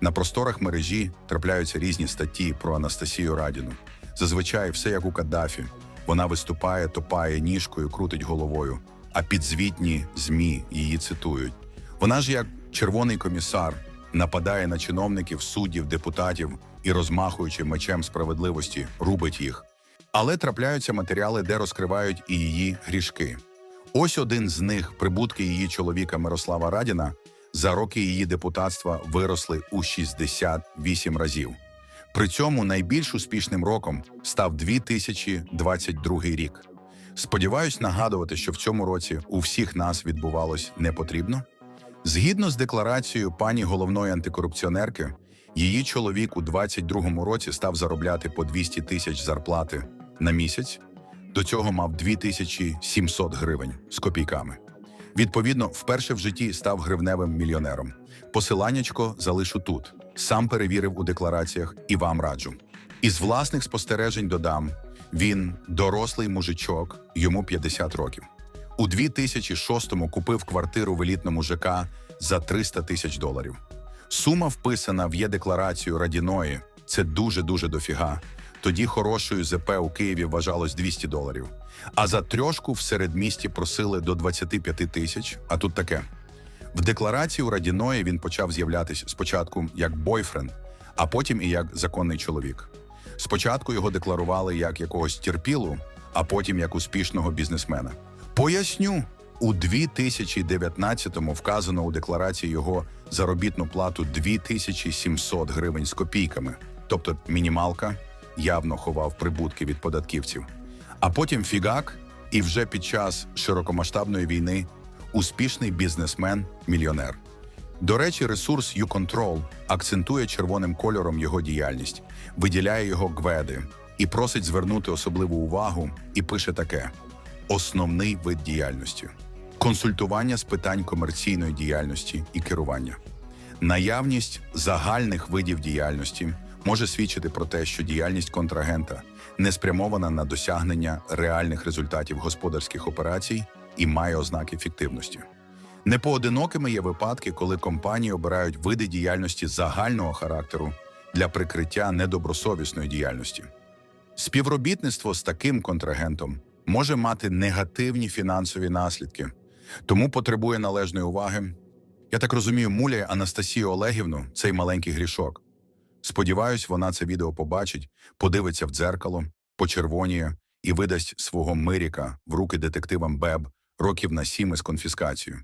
На просторах мережі трапляються різні статті про Анастасію Радіну. Зазвичай все як у Каддафі. Вона виступає, топає ніжкою, крутить головою, а підзвітні ЗМІ її цитують. Вона ж як червоний комісар нападає на чиновників, суддів, депутатів і, розмахуючи мечем справедливості, рубить їх. Але трапляються матеріали, де розкривають і її грішки. Ось один з них прибутки її чоловіка Мирослава Радіна за роки її депутатства виросли у 68 разів. При цьому найбільш успішним роком став 2022 рік. Сподіваюсь нагадувати, що в цьому році у всіх нас відбувалось не потрібно. Згідно з декларацією пані головної антикорупціонерки, її чоловік у 22-му році став заробляти по 200 тисяч зарплати на місяць. До цього мав 2700 гривень з копійками. Відповідно, вперше в житті став гривневим мільйонером. Посиланнячко залишу тут. Сам перевірив у деклараціях і вам раджу. Із власних спостережень додам: він дорослий мужичок, йому 50 років. У 2006-му купив квартиру в елітному ЖК за 300 тисяч доларів. Сума вписана в є-декларацію Радіної. Це дуже-дуже дофіга. Тоді хорошою ЗП у Києві вважалось 200 доларів. А за трьошку в середмісті просили до 25 тисяч. А тут таке. В декларації у Радіної він почав з'являтися спочатку як бойфренд, а потім і як законний чоловік. Спочатку його декларували як якогось терпілу, а потім як успішного бізнесмена. Поясню, у 2019-му вказано у декларації його заробітну плату 2700 гривень з копійками, тобто мінімалка явно ховав прибутки від податківців. А потім фігак, і вже під час широкомасштабної війни успішний бізнесмен-мільйонер. До речі, ресурс YouControl акцентує червоним кольором його діяльність, виділяє його гведи і просить звернути особливу увагу і пише таке: основний вид діяльності консультування з питань комерційної діяльності і керування. Наявність загальних видів діяльності може свідчити про те, що діяльність контрагента не спрямована на досягнення реальних результатів господарських операцій і має ознаки фіктивності. Непоодинокими є випадки, коли компанії обирають види діяльності загального характеру для прикриття недобросовісної діяльності. Співробітництво з таким контрагентом може мати негативні фінансові наслідки, тому потребує належної уваги. Я так розумію, муляє Анастасію Олегівну цей маленький грішок. Сподіваюсь, вона це відео побачить, подивиться в дзеркало, почервоніє і видасть свого миріка в руки детективам БЕБ років на сім із конфіскацією.